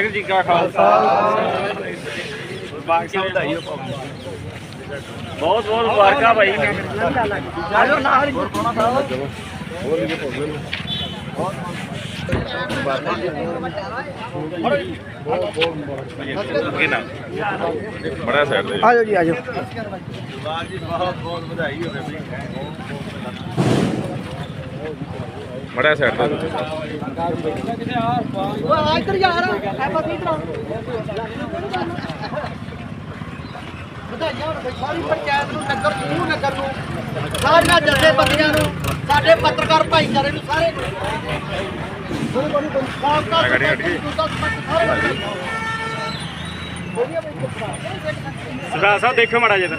ਵਾਹਿਗੁਰੂ ਜੀ ਕਾ ਖਾਲਸਾ। ਬਾਕੀ ਵਧਾਈ ਹੋ ਬਹੁਤ ਬਹੁਤ ਮੁਬਾਰਕਾਂ ਭਾਈ। ਬੜਾ ਸਾਈਡ ਦੇ ਆਜੋ ਜੀ ਆਜੋ। ਜੀ ਬਹੁਤ ਬਹੁਤ ਵਧਾਈ ਹੋਵੇ ਬਈ ਬੜਾ ਸਾਈਡ ਤੇ ਆ ਇੱਧਰ ਯਾਰ ਐਪਾ ਕੀ ਕਰਾ ਵਧਾਈਆਂ ਹੋਣ ਸਾਰੀ ਪੰਚਾਇਤ ਨੂੰ ਨਗਰ ਸਮੂਹ ਨਗਰ ਨੂੰ ਸਾਰੀਆਂ ਜਥੇਬੰਦੀਆਂ ਨੂੰ ਸਾਡੇ ਪੱਤਰਕਾਰ ਭਾਈਚਾਰੇ ਨੂੰ ਸਾਰੇ ਸਰਦਾਰ ਸਾਹਿਬ ਦੇਖੋ ਮੜਾ ਜਿਹਾ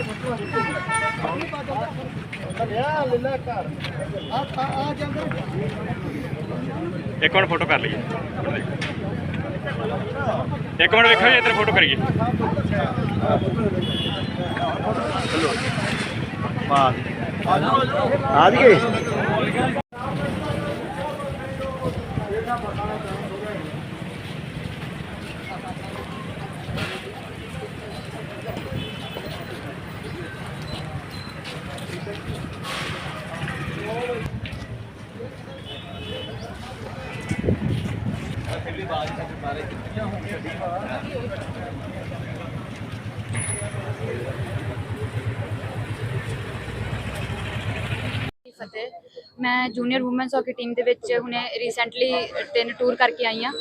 ਇੱਕ ਮਿੰਟ ਫੋਟੋ ਕਰ ਲਈਏ। ਇੱਕ ਮਿੰਟ ਵੇਖੋ ਜੀ ਇੱਧਰ ਫੋਟੋ ਕਰੀਏ। ਆ ਜੀਏ ਜੀ ਫਤਿਹ ਮੈਂ ਜੂਨੀਅਰ ਔਮਨਸ ਹਾਕੀ ਟੀਮ ਦੇ ਵਿੱਚ ਹੁਣੇ ਰੀਸੈਂਟਲੀ ਤਿੰਨ ਟੂਰ ਕਰਕੇ ਆਈ ਹਾਂ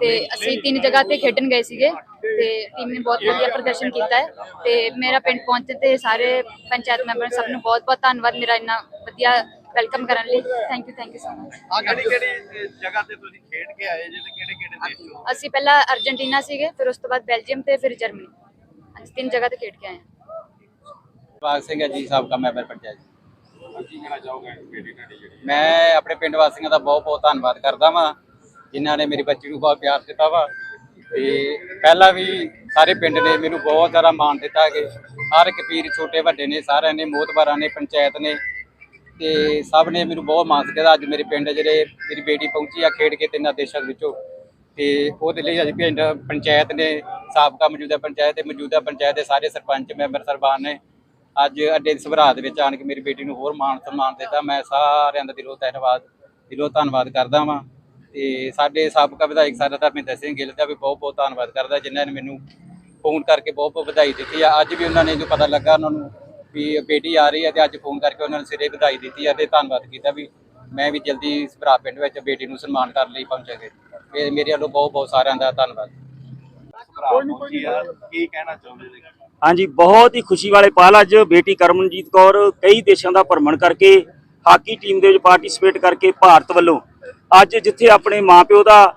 ਤੇ ਅਸੀਂ ਤਿੰਨ ਜਗ੍ਹਾ ਤੇ ਖੇਡਣ ਗਏ ਸੀਗੇ ਤੇ ਟੀਮ ਨੇ ਬਹੁਤ ਵਧੀਆ ਪ੍ਰਦਰਸ਼ਨ ਕੀਤਾ ਹੈ ਤੇ ਮੇਰਾ ਪਿੰਡ ਪਹੁੰਚੇ ਤੇ ਸਾਰੇ ਪੰਚਾਇਤ ਮੈਂਬਰ ਸਭ ਨੂੰ ਬਹੁਤ ਬਹੁਤ ਧੰਨਵਾਦ ਮੇਰਾ ਇੰਨਾ ਵਧੀਆ ਵੈਲਕਮ ਕਰਨ ਲਈ। Thank you thank you so much ਆ ਕਿਹੜੀ ਕਿਹੜੀ ਜਗ੍ਹਾ ਤੇ ਤੁਸੀਂ ਖੇਡ ਕੇ ਆਏ ਜੇ ਤੇ ਕਿਹੜੇ ਕਿਹੜੇ ਦੇਸ਼ ਚੋਂ? ਅਸੀਂ ਪਹਿਲਾਂ ਅਰਜنٹੀਨਾ ਸੀਗੇ ਫਿਰ ਉਸ ਤੋਂ ਬਾਅਦ ਬੈਲਜੀਅਮ ਤੇ ਫਿਰ ਜਰਮਨੀ। ਅਸੀਂ ਤਿੰਨ ਜਗ੍ਹਾ ਤੇ ਖੇਡ ਕੇ ਆਏ ਹਾਂ। ਬਾਗ ਸਿੰਘ ਜੀ ਸਾਬਕਾ ਮੈਂਬਰ ਪੰਚਾਇਤ। ਕੀ ਕਹਿਣਾ ਚਾਹੋਗੇ ਕਿਹੜੀ ਕਿਹੜੀ ਜਿਹੜੀ ਮੈਂ ਆਪਣੇ ਪਿੰਡ ਵਾਸੀਆਂ ਦਾ ਬਹੁਤ ਬਹੁਤ ਧੰਨਵਾਦ ਕਰਦਾ ਵਾਂ, ਜਿਨ੍ਹਾਂ ਨੇ ਮੇਰੀ ਬੱਚੀ ਨੂੰ ਬਹੁਤ ਪਿਆਰ ਦਿੱਤਾ ਵਾ। ਤੇ ਪਹਿਲਾਂ ਵੀ ਸਾਰੇ ਪਿੰਡ ਨੇ ਮੈਨੂੰ ਬਹੁਤ ਜ਼ਿਆਦਾ ਮਾਣ ਦਿੱਤਾ ਕਿ ਹਰ ਇੱਕ ਪੀਰ ਛੋਟੇ ਵੱਡੇ ਨੇ, ਸਾਰਿਆਂ ਨੇ ਮੋਤਬਾਰਾਂ ਨੇ, ਪੰਚਾਇਤ ਨੇ। ਤੇ ਸਭ ਨੇ ਮੈਨੂੰ ਬਹੁਤ ਮਾਣ ਦਿੱਤਾ। ਅੱਜ ਮੇਰੇ ਪਿੰਡ ਜਿਹੜੇ ਮੇਰੀ ਬੇਟੀ ਪਹੁੰਚੀ ਆ ਖੇਡ ਕੇ ਤਿੰਨਾਂ ਦੇਸ਼ਾਂ ਦੇ ਵਿੱਚੋਂ। ਤੇ ਉਹਦੇ ਲਈ ਅੱਜ ਪਿੰਡ ਪੰਚਾਇਤ ਨੇ, ਸਾਬਕਾ ਮੌਜੂਦਾ ਪੰਚਾਇਤ ਤੇ ਮੌਜੂਦਾ ਪੰਚਾਇਤ ਦੇ ਸਾਰੇ ਸਰਪੰਚ ਮੈਂਬਰ, ਸਰਬਾਨ ਨੇ ਅੱਜ ਅੱਡੇ ਦੀ ਸਭਰਾ ਦੇ ਵਿੱਚ ਆਣ ਕੇ ਮੇਰੀ ਬੇਟੀ ਨੂੰ ਹੋਰ ਮਾਣ ਸਨਮਾਨ ਦਿੱਤਾ। ਮੈਂ ਸਾਰਿਆਂ ਦਾ ਦਿਲੋਂ ਧੰਨਵਾਦ ਦਿਲੋਂ ਧੰਨਵਾਦ ਕਰਦਾ ਵਾਂ। ਤੇ ਸਾਡੇ ਸਾਬਕਾ ਵਿਧਾਇਕ ਸਰ ਧਰਮਿੰਦਰ ਸਿੰਘ ਗਿੱਲ ਦਾ ਵੀ ਬਹੁਤ ਬਹੁਤ ਧੰਨਵਾਦ ਕਰਦਾ, ਜਿਨ੍ਹਾਂ ਨੇ ਮੈਨੂੰ ਫੋਨ ਕਰਕੇ ਬਹੁਤ ਬਹੁਤ ਵਧਾਈ ਦਿੱਤੀ ਆ। ਅੱਜ ਵੀ ਉਹਨਾਂ ਨੇ ਜੋ ਪਤਾ ਲੱਗਾ ਉਹਨਾਂ ਨੂੰ ਵੀ ਬੇਟੀ ਆ ਰਹੀ ਹੈ ਤੇ ਅੱਜ ਫੋਨ ਕਰਕੇ ਉਹਨਾਂ ਨੇ ਸਿਰੇ ਵਧਾਈ ਦਿੱਤੀ ਆ ਤੇ ਧੰਨਵਾਦ ਕੀਤਾ ਵੀ ਮੈਂ ਵੀ ਜਲਦੀ ਸਭਰਾ ਪਿੰਡ ਵਿੱਚ ਬੇਟੀ ਨੂੰ ਸਨਮਾਨ ਕਰਨ ਲਈ ਪਹੁੰਚਾਂਗੇ। ਮੇਰੇ ਵੱਲੋਂ ਬਹੁਤ ਬਹੁਤ ਸਾਰਿਆਂ ਦਾ ਧੰਨਵਾਦ। ਭਰਾ ਪਹੁੰਚੀ ਆ। ਕੀ ਕਹਿਣਾ ਚਾਹੁੰਦੇ ਨੇ? ਹਾਂਜੀ, ਬਹੁਤ ਹੀ ਖੁਸ਼ੀ ਵਾਲੇ ਪਲ ਅੱਜ ਬੇਟੀ ਕਰਮਨਜੀਤ ਕੌਰ ਕਈ ਦੇਸ਼ਾਂ ਦਾ ਭ੍ਰਮਣ ਕਰਕੇ, ਹਾਕੀ ਟੀਮ ਦੇ ਵਿੱਚ ਪਾਰਟਿਸਿਪੇਟ ਕਰਕੇ ਭਾਰਤ ਵੱਲੋਂ ਅੱਜ ਜਿੱਥੇ ਆਪਣੇ ਮਾਪਿਓ ਦਾ,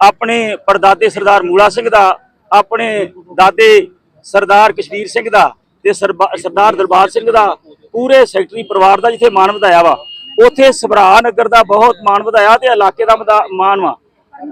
ਆਪਣੇ ਪਰਦਾਦੇ ਸਰਦਾਰ ਮੂਲਾ ਸਿੰਘ ਦਾ, ਆਪਣੇ ਦਾਦੇ ਸਰਦਾਰ ਕਸ਼ਮੀਰ ਸਿੰਘ ਦਾ ਤੇ ਸਰਦਾਰ ਦਰਬਾਰ ਸਿੰਘ ਦਾ ਪੂਰੇ ਸੈਕਟਰੀ ਪਰਿਵਾਰ ਦਾ ਜਿੱਥੇ ਮਾਣ ਵਧਾਇਆ ਵਾ, ਉਥੇ ਸਭਰਾ ਨਗਰ ਦਾ ਬਹੁਤ ਮਾਣ ਵਧਾਇਆ ਤੇ ਇਲਾਕੇ ਦਾ ਵਧਾ- ਮਾਣ ਵਾ।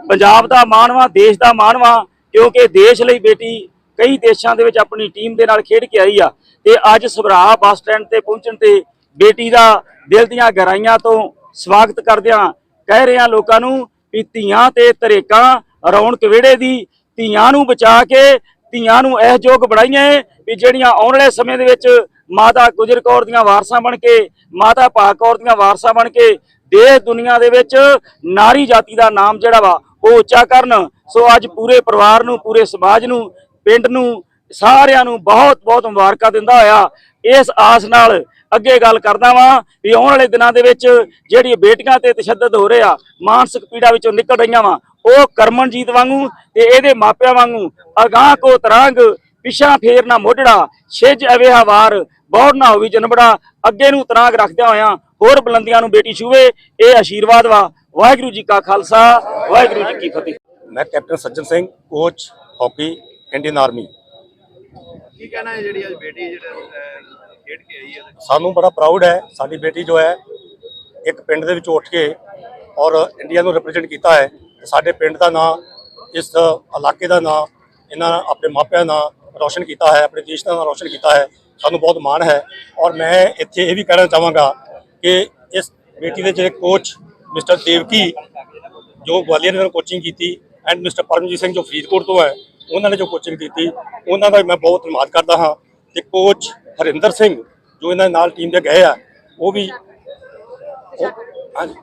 ਪੰਜਾਬ ਦਾ ਮਾਣ ਵਾ, ਦੇਸ਼ ਦਾ ਮਾਣ ਵਾ, ਕਿਉਂਕਿ ਦੇਸ਼ ਲਈ ਬੇਟੀ ਕਈ ਦੇਸ਼ਾਂ ਦੇ ਵਿੱਚ ਆਪਣੀ ਟੀਮ ਦੇ ਨਾਲ ਖੇਡ ਕੇ ਆਈ ਆ ਤੇ ਅੱਜ ਸਭਰਾ ਬੱਸ ਸਟੈਂਡ ਤੇ ਪਹੁੰਚਣ ਤੇ ਬੇਟੀ ਦਾ ਦਿਲ ਦੀਆਂ ਗਹਿਰਾਈਆਂ ਤੋਂ ਸਵਾਗਤ ਕਰਦਿਆਂ ਕਹਿ ਰਿਹਾ ਲੋਕਾਂ ਨੂੰ ਵੀ ਧੀਆਂ ਤੇ ਤਰੇਕਾਂ ਰੌਣਕ ਵਿਹੜੇ ਦੀ ਧੀਆਂ ਨੂੰ ਬਚਾ ਕੇ ਧੀਆਂ ਨੂੰ ਇਹ ਯੋਗ ਬਣਾਈਆਂ ਏ ਵੀ ਜਿਹੜੀਆਂ ਆਉਣ ਵਾਲੇ ਸਮੇਂ ਦੇ ਵਿੱਚ ਮਾਤਾ ਗੁਜਰ ਕੌਰ ਦੀਆਂ ਵਾਰਸਾਂ ਬਣ ਕੇ, ਮਾਤਾ ਭਾਗ ਕੌਰ ਦੀਆਂ ਵਾਰਸਾਂ ਬਣ ਕੇ ਦੇਸ਼ ਦੁਨੀਆ ਦੇ ਵਿੱਚ ਨਾਰੀ ਜਾਤੀ ਦਾ ਨਾਮ ਜਿਹੜਾ ਵਾ ਉਹ ਉੱਚਾ ਕਰਨ। ਸੋ ਅੱਜ ਪੂਰੇ ਪਰਿਵਾਰ ਨੂੰ, ਪੂਰੇ ਸਮਾਜ ਨੂੰ ਪਿੰਡ ਨੂੰ ਸਾਰਿਆਂ ਨੂੰ ਬਹੁਤ ਬਹੁਤ ਮੁਬਾਰਕਾਂ ਦਿੰਦਾ ਹੋਇਆ। ਇਸ ਆਸ ਨਾਲ ਅੱਗੇ ਗੱਲ ਕਰਦਾ ਵਾਂ ਵੀ ਆਉਣ ਵਾਲੇ ਦਿਨਾਂ ਦੇ ਵਿੱਚ ਜਿਹੜੀ ਬੇਟੀਆਂ ਤੇ ਤਸ਼ੱਦਦ ਹੋ ਰਿਹਾ, ਮਾਨਸਿਕ ਪੀੜਾ ਵਿੱਚੋਂ ਨਿਕਲ ਰਹੀਆਂ ਵਾਂ, ਉਹ ਕਰਮਨਜੀਤ ਵਾਂਗੂ ਤੇ ਇਹਦੇ ਮਾਪਿਆਂ ਵਾਂਗੂ ਅਗਾਹ ਕੋ ਤਰੰਗ ਪਿਛਾ ਫੇਰ ਨਾ ਮੋਢੜਾ, ਛਿਜ ਅਵੇਹਾ ਵਾਰ ਬੌੜ ਨਾ ਹੋਵੀ ਜਨਬੜਾ ਅੱਗੇ ਨੂੰ ਤਰਾਂਗ ਰੱਖਦਿਆਂ ਹੋਇਆਂ ਹੋਰ ਬੁਲੰਦੀਆਂ ਨੂੰ ਬੇਟੀ ਛੂਵੇ, ਇਹ ਆਸ਼ੀਰਵਾਦ ਵਾ। ਵਾਹਿਗੁਰੂ ਜੀ ਕਾ ਖਾਲਸਾ, ਵਾਹਿਗੁਰੂ ਜੀ ਕੀ ਫਤਿਹ। ਮੈਂ captain Sajjan Singh, coach, hockey Indian army. ਕੀ ਕਹਿਣਾ ਹੈ ਜਿਹੜੀ ਅੱਜ ਬੇਟੀ ਜਿਹੜਾ ਖੇਡ ਕੇ ਆਈ ਹੈ? ਸਾਨੂੰ ਬੜਾ ਪ੍ਰਾਊਡ ਹੈ ਸਾਡੀ ਬੇਟੀ ਜੋ ਹੈ ਇੱਕ ਪਿੰਡ ਦੇ ਵਿੱਚ ਉੱਠ ਕੇ ਔਰ ਇੰਡੀਆ ਨੂੰ ਰਿਪਰੈਜ਼ੈਂਟ ਕੀਤਾ ਹੈ। ਸਾਡੇ ਪਿੰਡ ਦਾ ਨਾਂ ਇਸ ਇਲਾਕੇ ਦਾ ਨਾਂ ਇਹਨਾਂ ਨੇ ਆਪਣੇ ਮਾਪਿਆਂ ਦਾ ਰੌਸ਼ਨ ਕੀਤਾ ਹੈ ਆਪਣੇ ਦੇਸ਼ ਦਾ ਨਾਂ ਰੌਸ਼ਨ ਕੀਤਾ ਹੈ। ਸਾਨੂੰ ਬਹੁਤ ਮਾਣ ਹੈ ਔਰ ਮੈਂ ਇੱਥੇ ਇਹ ਵੀ ਕਹਿਣਾ ਚਾਹਾਂਗਾ ਕਿ ਇਸ ਬੇਟੀ ਦੇ ਜਿਹੜੇ ਕੋਚ ਮਿਸਟਰ ਦੇਵਕੀ ਜੋ ਗਵਾਲੀਅਰ ਨੇ ਕੋਚਿੰਗ ਕੀਤੀ ਐਂਡ ਮਿਸਟਰ ਪਰਮਜੀਤ ਸਿੰਘ ਜੋ ਫਰੀਦਕੋਟ ਤੋਂ ਹੈ ਉਹਨਾਂ ਨੇ ਜੋ ਕੋਚਿੰਗ ਦਿੱਤੀ ਉਹਨਾਂ ਦਾ ਮੈਂ ਬਹੁਤ ਧੰਨਵਾਦ ਕਰਦਾ ਹਾਂ ਤੇ ਕੋਚ ਹਰਿੰਦਰ ਸਿੰਘ ਜੋ ਇਹਨਾਂ ਨਾਲ ਟੀਮ ਦੇ ਗਏ ਆ ਉਹ ਵੀ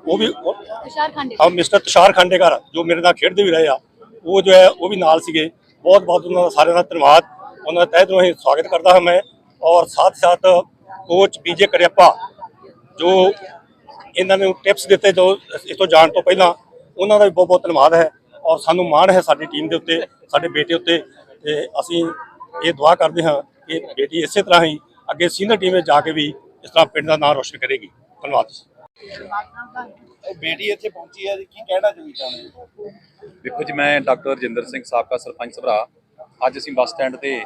ਉਹ- ਵੀ ਤੁਸ਼ਾਰ ਖਾਂਡੇ। ਹਾਂ ਮਿਸਟਰ ਤੁਸ਼ਾਰ ਖੰਡੇਕਰ ਜੋ ਮੇਰੇ ਨਾਲ ਖੇਡਦੇ ਵੀ ਰਹੇ ਆ ਉਹ ਜੋ ਹੈ ਉਹ ਵੀ ਨਾਲ ਸੀਗੇ। ਬਹੁਤ ਬਹੁਤ ਉਹਨਾਂ ਦਾ ਸਾਰਿਆਂ ਦਾ ਧੰਨਵਾਦ। ਉਹਨਾਂ ਦਾ ਤਹਿ ਦਿਲੋਂ ਹੀ ਸਵਾਗਤ ਕਰਦਾ ਹਾਂ ਮੈਂ। ਔਰ ਸਾਥ ਸਾਥ ਕੋਚ ਬੀਜੇ ਕਰਿਆਪਾ ਜੋ ਇਹਨਾਂ ਨੂੰ ਟਿਪਸ ਦਿੱਤੇ ਜੋ ਇਸ ਤੋਂ ਜਾਣ ਤੋਂ ਪਹਿਲਾਂ ਉਹਨਾਂ ਦਾ ਵੀ ਬਹੁਤ ਬਹੁਤ ਧੰਨਵਾਦ ਹੈ। ਔਰ ਸਾਨੂੰ ਮਾਣ ਹੈ ਸਾਡੀ ਟੀਮ ਦੇ ਉੱਤੇ। ਸਾਡੇ ਬੇਟੇ ਉੱਤੇ ਤੇ ਅਸੀਂ ਇਹ ਦੁਆ ਕਰਦੇ ਹਾਂ ਕਿ ਬੇਟੀ ਇਸੇ ਤਰ੍ਹਾਂ ਹੀ ਅੱਗੇ ਸੀਨੀਅਰ ਟੀਮ ਵਿੱਚ ਜਾ ਕੇ ਵੀ ਇਸ ਤਰ੍ਹਾਂ ਪਿੰਡ ਦਾ ਨਾਮ ਰੋਸ਼ਨ ਕਰੇਗੀ। ਧੰਨਵਾਦ। ਬੇਟੀ ਇੱਥੇ ਪਹੁੰਚੀ ਹੈ ਕੀ ਕਹਿਣਾ ਚਾਹੁੰਦੇ ਹੋ? ਦੇਖੋ ਜੀ ਮੈਂ ਡਾਕਟਰ ਰਜਿੰਦਰ ਸਿੰਘ ਸਾਬਕਾ ਸਰਪੰਚ ਸਭਰਾ। ਅੱਜ ਅਸੀਂ ਬੱਸ ਸਟੈਂਡ ਤੇ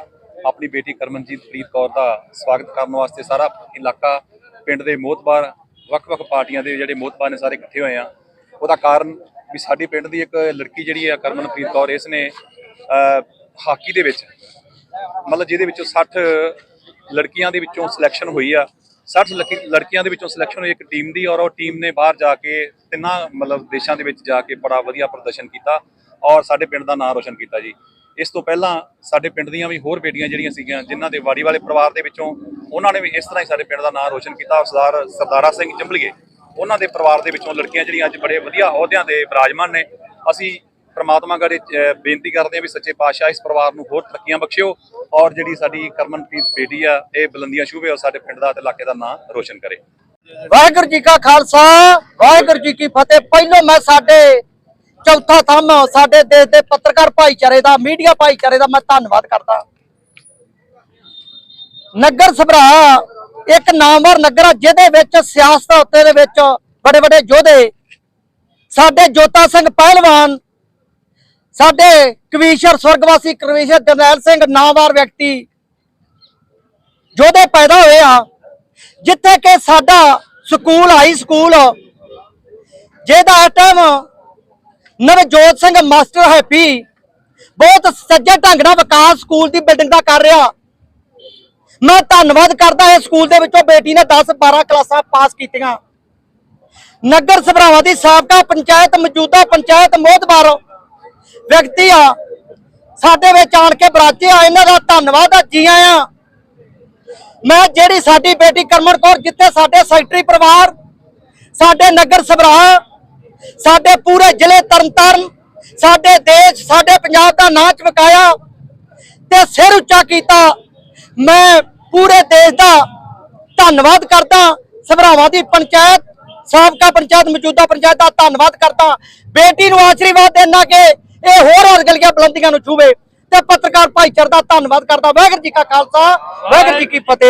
ਆਪਣੀ ਬੇਟੀ ਕਰਮਨਜੀਤ ਪ੍ਰੀਤ ਕੌਰ ਦਾ ਸਵਾਗਤ ਕਰਨ ਵਾਸਤੇ ਸਾਰਾ ਇਲਾਕਾ ਪਿੰਡ ਦੇ ਮੋਤਬਾਰ ਵੱਖ-ਵੱਖ ਪਾਰਟੀਆਂ ਦੇ ਜਿਹੜੇ ਮੋਤਬਾਰ ਨੇ ਸਾਰੇ ਇਕੱਠੇ ਹੋਏ ਆ। ਉਹਦਾ ਕਾਰਨ ਵੀ ਸਾਡੀ ਪਿੰਡ ਦੀ ਇੱਕ ਲੜਕੀ ਜਿਹੜੀ ਹੈ ਕਰਮਨਪ੍ਰੀਤ ਕੌਰ ਇਸ ਨੇ ਹਾਕੀ ਦੇ ਵਿੱਚ। ਮਤਲਬ ਜਿਹਦੇ ਵਿੱਚੋਂ 60 ਲੜਕੀਆਂ ਦੇ ਵਿੱਚੋਂ ਸਿਲੈਕਸ਼ਨ ਹੋਈ ਆ। 60 ਲੜਕੀ- ਲੜਕੀਆਂ ਦੇ ਵਿੱਚੋਂ ਸਿਲੈਕਸ਼ਨ ਹੋਈ ਇੱਕ ਟੀਮ ਦੀ ਔਰ ਉਹ ਟੀਮ ਨੇ ਬਾਹਰ ਜਾ ਕੇ ਤਿੰਨਾਂ ਮਤਲਬ ਦੇਸ਼ਾਂ ਦੇ ਵਿੱਚ ਜਾ ਕੇ ਬੜਾ ਵਧੀਆ ਪ੍ਰਦਰਸ਼ਨ ਕੀਤਾ ਔਰ ਸਾਡੇ ਪਿੰਡ ਦਾ ਨਾਮ ਰੋਸ਼ਨ ਕੀਤਾ ਜੀ। ਇਸ ਤੋਂ ਪਹਿਲਾਂ ਸਾਡੇ ਪਿੰਡ ਦੀਆਂ ਵੀ ਹੋਰ ਬੇਟੀਆਂ ਜਿਹੜੀਆਂ ਸੀਗੀਆਂ, ਜਿਨ੍ਹਾਂ ਦੇ ਵਾੜੀ ਵਾਲੇ ਪਰਿਵਾਰ ਦੇ ਵਿੱਚੋਂ ਉਹਨਾਂ ਨੇ ਵੀ ਇਸ ਤਰ੍ਹਾਂ ਹੀ ਸਾਡੇ ਪਿੰਡ ਦਾ ਨਾਮ ਰੋਸ਼ਨ ਕੀਤਾ। ਸਰਦਾਰ, ਸਰਦਾਰਾ ਸਿੰਘ ਚੰਬਲੀਏ, ਉਹਨਾਂ ਦੇ ਪਰਿਵਾਰ ਦੇ ਵਿੱਚੋਂ ਲੜਕੀਆਂ ਜਿਹੜੀਆਂ ਅੱਜ ਬੜੇ ਵਧੀਆ ਅਹੁਦਿਆਂ ਤੇ ਬਿਰਾਜਮਾਨ ਨੇ। ਅਸੀਂ ਪ੍ਰਮਾਤਮਾ ਗੜੇ ਬੇਨਤੀ ਕਰਦੇ ਹਾਂ ਵੀ ਸੱਚੇ ਪਾਤਸ਼ਾਹ ਇਸ ਪਰਿਵਾਰ ਨੂੰ ਹੋਰ ਤਰੱਕੀਆਂ ਬਖਸ਼ਿਓ ਔਰ ਜਿਹੜੀ ਸਾਡੀ ਕਰਮਨਪ੍ਰੀਤ ਬੇਟੀ ਆ, ਇਹ ਬੁਲੰਦੀਆਂ ਛੂਹੇ ਔਰ ਸਾਡੇ ਪਿੰਡ ਦਾ ਤੇ ਇਲਾਕੇ ਦਾ ਨਾਮ ਰੋਸ਼ਨ ਕਰੇ। ਵਾਹਿਗੁਰੂ ਜੀ ਕਾ ਖਾਲਸਾ, ਵਾਹਿਗੁਰੂ ਜੀ ਕੀ ਫਤਿਹ। ਪਹਿਲੋਂ ਮੈਂ ਸਾਡੇ ਚੌਥਾ ਥੰਮ, ਸਾਡੇ ਦੇਸ਼ ਦੇ ਪੱਤਰਕਾਰ ਭਾਈਚਾਰੇ ਦਾ, ਮੀਡੀਆ ਭਾਈਚਾਰੇ ਦਾ ਮੈਂ ਧੰਨਵਾਦ ਕਰਦਾ। ਨਗਰ ਸਭਰਾ ਇੱਕ ਨਾਮਵਰ ਨਗਰ ਆ, ਜਿਹਦੇ ਵਿੱਚ ਸਿਆਸਤ ਉੱਤੇ ਦੇ ਵਿੱਚ ਬੜੇ ਬੜੇ ਯੋਧੇ, ਸਾਡੇ ਜੋਤਾ ਸਿੰਘ ਪਹਿਲਵਾਨ ਸਾਡੇ ਕਵੀਸ਼ਰ, ਸਵਰਗਵਾਸੀ ਕਵੀਸ਼ਰ ਜਰਨੈਲ ਸਿੰਘ, ਨਾਮਵਰ ਵਿਅਕਤੀ ਯੋਧੇ ਪੈਦਾ ਹੋਏ ਆ, ਜਿੱਥੇ ਕਿ ਸਾਡਾ ਸਕੂਲ ਹਾਈ ਸਕੂਲ ਜਿਹਦਾ ਇਸ time Navjot Singh master happy ਬਹੁਤ ਸੱਜੇ ਢੰਗ ਨਾਲ ਵਿਕਾਸ ਸਕੂਲ ਦੀ ਬਿਲਡਿੰਗ ਦਾ ਕਰ ਰਿਹਾ। ਮੈਂ ਧੰਨਵਾਦ ਕਰਦਾ ਇਸ ਸਕੂਲ ਦੇ ਵਿੱਚੋਂ ਬੇਟੀ ਨੇ 10 12 ਕਲਾਸਾਂ ਪਾਸ ਕੀਤੀਆਂ। ਨਗਰ ਸਭਰਾਵਾਂ ਦੀ ਸਾਬਕਾ ਪੰਚਾਇਤ ਮੌਜੂਦਾ ਪੰਚਾਇਤ ਮੋਹਤਬਾਰ ਵਿਅਕਤੀ ਆ। ਸਾਡੇ ਵਿੱਚ ਆਣ ਕੇ ਬਰਾਚੇ ਆ। ਇਹਨਾਂ ਦਾ ਧੰਨਵਾਦ ਆ, ਜੀ ਆਇਆਂ। ਮੈਂ ਜਿਹੜੀ ਸਾਡੀ ਬੇਟੀ ਕਰਮਨ ਕੌਰ, ਜਿੱਥੇ ਸਾਡੇ ਸੈਕਟਰੀ ਪਰਿਵਾਰ, ਸਾਡੇ ਨਗਰ ਸਭਰਾ, ਸਾਡੇ ਪੂਰੇ ਜ਼ਿਲ੍ਹੇ ਤਰਨਤਾਰਨ, ਸਾਡੇ ਦੇਸ਼, ਸਾਡੇ ਪੰਜਾਬ ਦਾ ਨਾਂ ਚਮਕਾਇਆ ਤੇ ਸਿਰ ਉੱਚਾ ਕੀਤਾ, ਮੈਂ ਪੂਰੇ ਦੇਸ਼ ਦਾ ਧੰਨਵਾਦ ਕਰਦਾ। ਸਭਰਾਵਾਂ ਦੀ ਪੰਚਾਇਤ, ਸਾਬਕਾ ਪੰਚਾਇਤ, ਮੌਜੂਦਾ ਪੰਚਾਇਤ ਦਾ ਧੰਨਵਾਦ ਕਰਦਾ। ਬੇਟੀ ਨੂੰ ਆਸ਼ੀਰਵਾਦ ਦੇਣਾ ਕਿ ਇਹ ਹੋਰ ਹੋਰ ਗਲੀਆਂ ਬੁਲੰਦੀਆਂ ਨੂੰ ਛੂਵੇ ਤੇ ਪੱਤਰਕਾਰ ਭਾਈਚਾਰੇ ਦਾ ਧੰਨਵਾਦ ਕਰਦਾ। ਵਾਹਿਗੁਰੂ ਜੀ ਕਾ ਖਾਲਸਾ, ਵਾਹਿਗੁਰੂ ਜੀ ਕੀ ਫਤਿਹ।